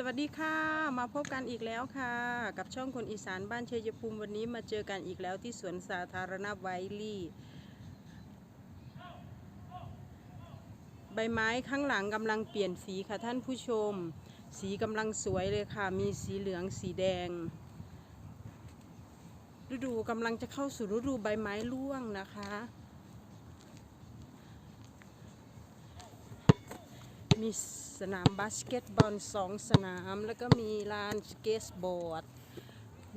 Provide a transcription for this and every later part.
สวัสดีค่ะ มาพบกันอีกแล้วค่ะ กับช่องคนอีสานบ้านชัยภูมิวันนี้มาเจอกันอีกแล้วที่สวนสาธารณะไวลี่ ใบไม้ข้างหลังกำลังเปลี่ยนสีค่ะท่านผู้ชม สีกำลังสวยเลยค่ะ มีสีเหลืองสีแดง ฤดูกำลังจะเข้าสู่ฤดูใบไม้ร่วงนะคะ มีสนามบาสเกตบอลสองสนาม แล้วก็มีลานสเกตบอร์ด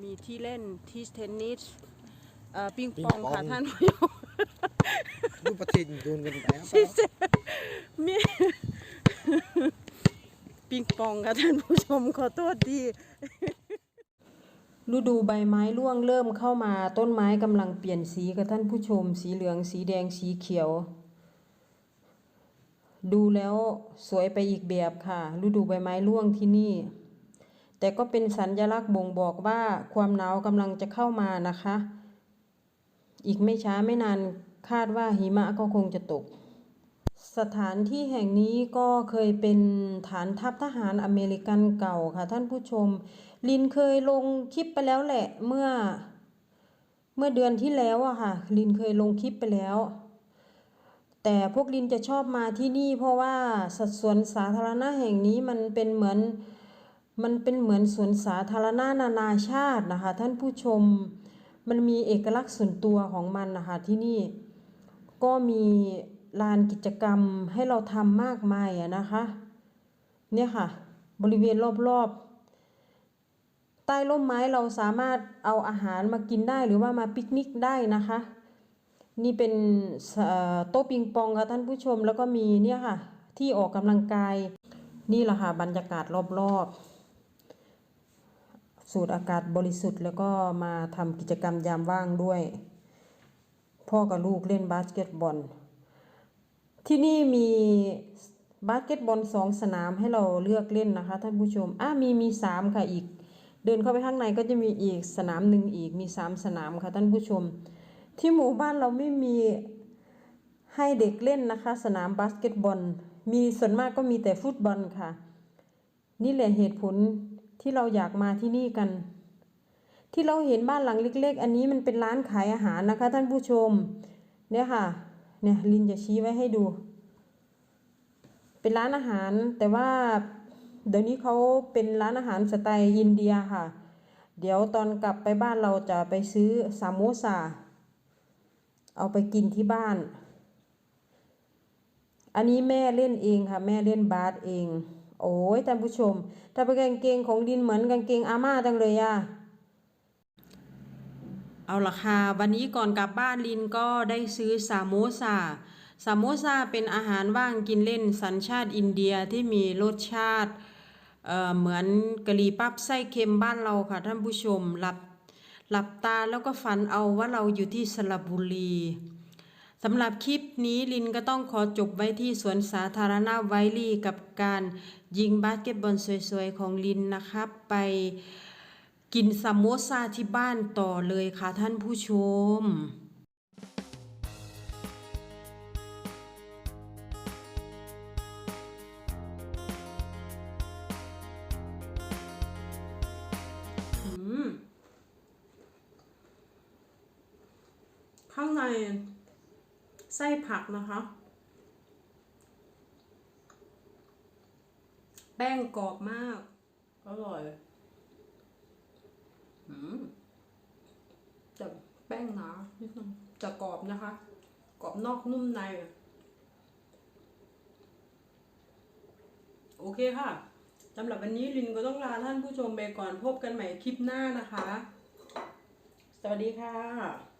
มีที่เล่นที่เทนนิสเอ่อปิงปองค่ะปิงปองท่านผู้ชมรูปประทินโดนกันไปครับมีปิงปองค่ะท่านผู้ชมขอโทษดีฤดูใบไม้ร่วงเริ่มเข้ามาต้นไม้กำลังเปลี่ยนสีกับท่านผู้ชม สีเหลืองสีแดงสีเขียว ดูแล้วสวยไปอีกแบบค่ะ ฤดูใบไม้ร่วงที่นี่ แต่ก็เป็นสัญลักษณ์บ่งบอกว่าความหนาวกำลังจะเข้ามานะคะ อีกไม่ช้าไม่นานคาดว่าหิมะก็คงจะตก สถานที่แห่งนี้ก็เคยเป็นฐานทัพทหารอเมริกันเก่าค่ะท่านผู้ชม ลินเคยลงคลิปไปแล้วแหละเมื่อ เมื่อเดือนที่แล้วอะค่ะ ลินเคยลงคลิปไปแล้ว แต่พวกลินจะชอบมาที่นี่ เพราะว่าสัดส่วนสาธารณะแห่งนี้มันเป็นเหมือนมันเป็นเหมือนสวนสาธารณะนานาชาตินะคะ ท่านผู้ชมมันมีเอกลักษณ์ส่วนตัวของมันนะคะที่นี่ ก็มีลานกิจกรรมให้เราทำมากมายอะนะคะ เนี่ยค่ะ บริเวณรอบๆ ใต้ร่มไม้เราสามารถเอาอาหารมากินได้หรือว่ามาปิกนิกได้นะคะ นี่เป็นโต๊ะปิงปองค่ะท่านผู้ชมแล้วก็มีเนี่ยค่ะ ที่ออกกำลังกาย นี่แหละค่ะบรรยากาศรอบๆ สูดอากาศบริสุทธิ์แล้วก็มาทำกิจกรรมยามว่างด้วย พ่อกับลูกเล่นบาสเกตบอล ที่นี่มีบาสเกตบอลสองสนามให้เราเลือกเล่นนะคะท่านผู้ชมอะมีมีสามค่ะอีก เดินเข้าไปข้างในก็จะมีอีกสนามหนึ่งอีกมีสามสนามค่ะท่านผู้ชม ที่หมู่บ้านเราไม่มีให้เด็กเล่นนะคะ สนามบาสเกตบอล มีส่วนมากก็มีแต่ฟุตบอลค่ะ นี่แหละเหตุผลที่เราอยากมาที่นี่กัน ที่เราเห็นบ้านหลังเล็ก ๆ อันนี้มันเป็นร้านขายอาหารนะคะ ท่านผู้ชม เนี่ยค่ะ เนี่ยลินจะชี้ไว้ให้ดู เป็นร้านอาหารแต่ว่าเดี๋ยวนี้เขาเป็นร้านอาหารสไตล์อินเดียค่ะ เดี๋ยวตอนกลับไปบ้านเราจะไปซื้อซามโมซา เอาไปกินที่บ้าน อันนี้แม่เล่นเองค่ะ แม่เล่นบาสเอง โอ้ยท่านผู้ชม ถ้าเป็นกางเกงของดินเหมือนกางเกงอาม่าจังเลยอะเอาละค่ะ วันนี้ก่อนกลับบ้านลินก็ได้ซื้อซาโมซาซาโมซาเป็นอาหารว่างกินเล่นสัญชาติอินเดียที่มีรสชาติเอ่อเหมือนกะหรี่ปั๊บไส้เค็มบ้านเราค่ะท่านผู้ชมหลับ หลับตาแล้วก็ฝันเอาว่าเราอยู่ที่สระบุรีสำหรับคลิปนี้ลินก็ต้องขอจบไว้ที่สวนสาธารณะไวลี่กับการยิงบาสเกตบอลสวยๆ ของลินนะครับ ไปกินซามโมซาที่บ้านต่อเลยค่ะท่านผู้ชม ข้างในไส้ผักนะคะ แป้งกรอบมาก อร่อยอืมแต่แป้งหนานิดนึงแต่กรอบนะคะ กรอบนอกนุ่มใน โอเคค่ะสำหรับวันนี้ลินก็ต้องลาท่านผู้ชมไปก่อนพบกันใหม่คลิปหน้านะคะ สวัสดีค่ะ